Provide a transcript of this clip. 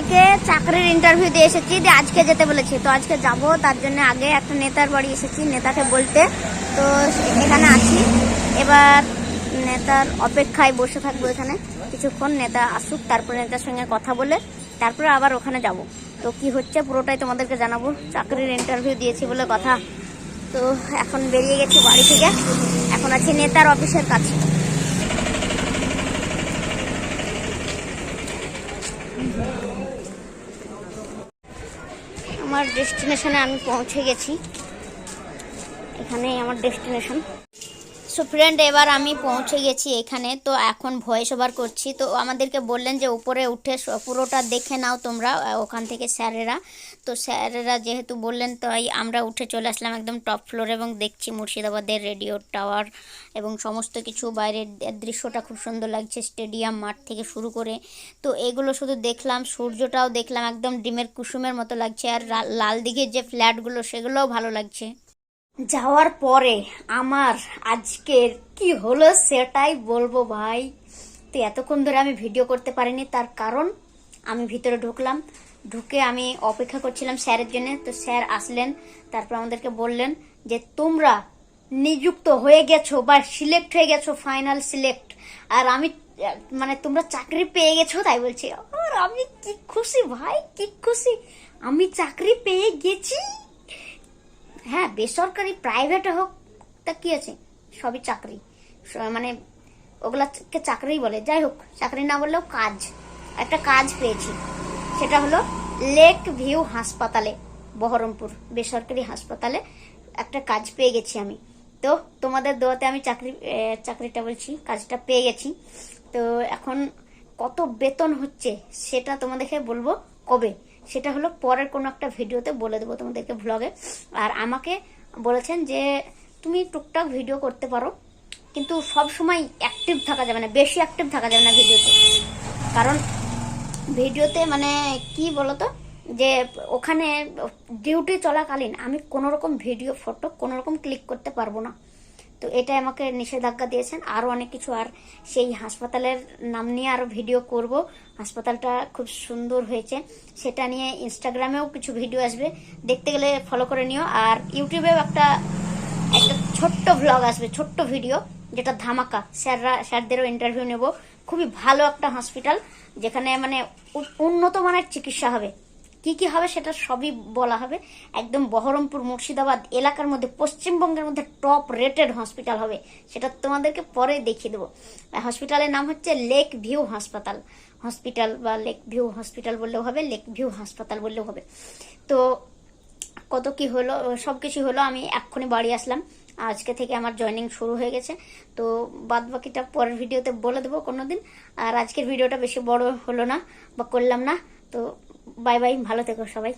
কালকে চাকরির ইন্টারভিউ দিয়ে এসেছি, দিয়ে আজকে যেতে বলেছি। তো আজকে যাব, তার জন্য আগে একটা নেতার বাড়ি এসেছি, নেতাকে বলতে। তো এখানে আছি। এবার নেতার অপেক্ষায় বসে থাকব এখানে। কিছুক্ষণ নেতা আসুক, তারপরে নেতার সঙ্গে কথা বলে, তারপরে আবার ওখানে যাব। তো কি হচ্ছে পুরোটাই তোমাদেরকে জানাব। চাকরির ইন্টারভিউ দিয়েছি বলে কথা। তো এখন বেরিয়ে গেছি বাড়ি থেকে। এখন আছি নেতার অফিসের কাছে। আমার ডেস্টিনেশনে আমি পৌঁছে গেছি। এখানেই আমার ডেস্টিনেশন সো ফ্রেন্ড এবার আমি পৌঁছে গেছি এখানে। তো এখন ভয়েস ওভার করছি। তো আমাদেরকে বললেন যে উপরে উঠে পুরোটা দেখে নাও তোমরা ওখান থেকে স্যারেরা। তো স্যারেরা যেহেতু বললেন, তাই আমরা উঠে চলে আসলাম একদম টপ ফ্লোর এবং দেখছি মুর্শিদাবাদের রেডিও টাওয়ার এবং সমস্ত কিছু। বাইরের দৃশ্যটা খুব সুন্দর লাগছে স্টেডিয়াম মাঠ থেকে শুরু করে। তো এগুলো শুধু দেখলাম, সূর্যটাও দেখলাম, একদম ডিমের কুসুমের মতো লাগছে। আর লাল দিঘির যে ফ্ল্যাটগুলো সেগুলোও ভালো লাগছে। যাওয়ার পরে আমার আজকের কি হলো সেটাই বলব ভাই। তো এতক্ষণ ধরে আমি ভিডিও করতে পারিনি, তার কারণ আমি ভিতরে ঢুকলাম। ঢুকে আমি অপেক্ষা করছিলাম স্যারের জন্য। তো স্যার আসলেন, তারপর আমাদেরকে বললেন যে, তোমরা নিযুক্ত হয়ে গেছো বা সিলেক্ট হয়ে গেছো ফাইনাল সিলেক্ট। আর আমি মানে তোমরা চাকরি পেয়ে গেছো? তাই বলছি, আর আমি কি খুশি ভাই, কি খুশি? আমি চাকরি পেয়ে গেছি? হ্যাঁ বেসরকারি প্রাইভেটে হোক, তা কি আছে? সবই চাকরি। মানে ওগুলাকে চাকরি বলে। যাই হোক চাকরি না বললেও কাজ। একটা কাজ পেয়েছি। সেটা হলো লেক ভিউ হাসপাতালে, বহরমপুর বেসরকারি হাসপাতালে একটা কাজ পেয়ে গেছি আমি। তো তোমাদের দোয়াতে আমি চাকরি চাকরিটা বলছি, কাজটা পেয়ে গেছি। তো এখন কত বেতন হচ্ছে সেটা তোমাদেরকে বলব কবে? সেটা হলো পরের কোনো একটা ভিডিওতে বলে দেবো তোমাদেরকে ভ্লগে আর আমাকে বলেছেন যে, তুমি টুকটাক ভিডিও করতে পারো, কিন্তু সব সময় অ্যাক্টিভ থাকা যাবে না, বেশি অ্যাক্টিভ থাকা যাবে না ভিডিওতে কারণ ভিডিওতে মানে কি বলতো, যে ওখানে ডিউটি চলাকালীন আমি কোনো রকম ভিডিও ফটো কোনো রকম ক্লিক করতে পারব না। তো এটা আমাকে নিষেধাজ্ঞা দিয়েছেন। আরও অনেক কিছু, আর সেই হাসপাতালের নাম নিয়ে আরও ভিডিও করব। হাসপাতালটা খুব সুন্দর হয়েছে। সেটা নিয়ে ইনস্টাগ্রামেও কিছু ভিডিও আসবে। দেখতে গেলে ফলো করে নিও। আর ইউটিউবেও একটা একটা ছোট্ট ভ্লগ আসবে, ছোট্ট ভিডিও, যেটা ধামাকা। স্যাররা, স্যারদেরও ইন্টারভিউ নেব। খুবই ভালো একটা হসপিটাল যেখানে মানে উন্নত মানের চিকিৎসা হবে। কি কি হবে সেটা সবই বলা হবে। একদম বহরমপুর, মুর্শিদাবাদ এলাকার মধ্যে, পশ্চিমবঙ্গের মধ্যে টপ রেটেড হসপিটাল হবে। সেটা তোমাদেরকে পরে দেখিয়ে দেবো। হসপিটালের নাম হচ্ছে লেক ভিউ হাসপাতাল হসপিটাল বা লেক ভিউ হসপিটাল বললেও হবে লেক ভিউ হাসপাতাল বললেও হবে। তো কত কি হলো, সব কিছু হলো, আমি এক্ষুনি বাড়ি আসলাম। আজকে থেকে আমার জয়েনিং শুরু হয়ে গেছে। তো বাদ বাকিটা পরের ভিডিওতে বলে দেবো কোনোদিন। আর আজকের ভিডিওটা বেশি বড় হলো না বা করলাম না। তো বাই বাই ভালো থেকো সবাই।